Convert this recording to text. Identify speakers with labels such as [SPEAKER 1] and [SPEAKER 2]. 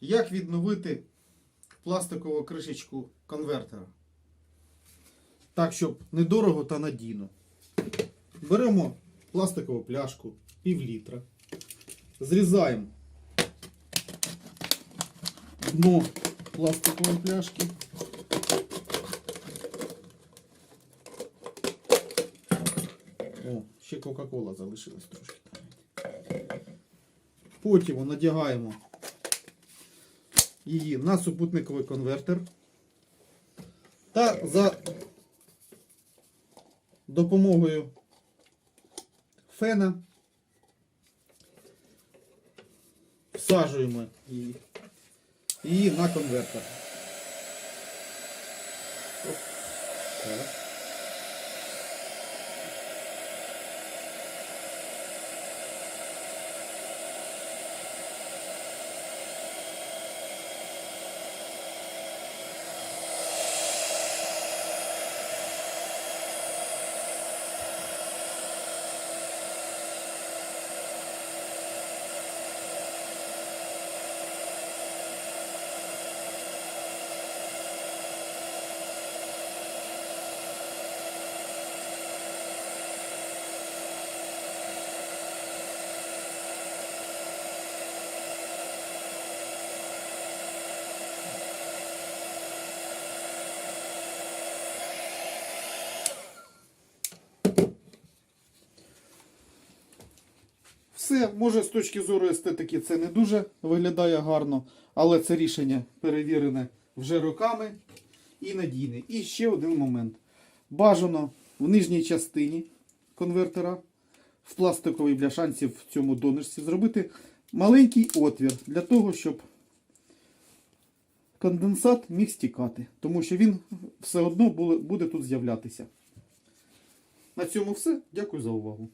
[SPEAKER 1] Як відновити пластикову кришечку конвертера? Так, щоб недорого та надійно. Беремо пластикову пляшку пів літра. Зрізаємо дно пластикової пляшки. О, ще Кока-Кола залишилась трошки. Потім надягаємо її на супутниковий конвертер. Та за допомогою фена всаджуємо її, її на конвертер. Так. Все, може з точки зору естетики це не дуже виглядає гарно, але це рішення перевірене вже роками і надійне. І ще один момент. Бажано в нижній частині конвертера в пластиковій бляшанці в цьому донышці зробити маленький отвір для того, щоб конденсат міг стікати, тому що він все одно буде тут з'являтися. На цьому все. Дякую за увагу.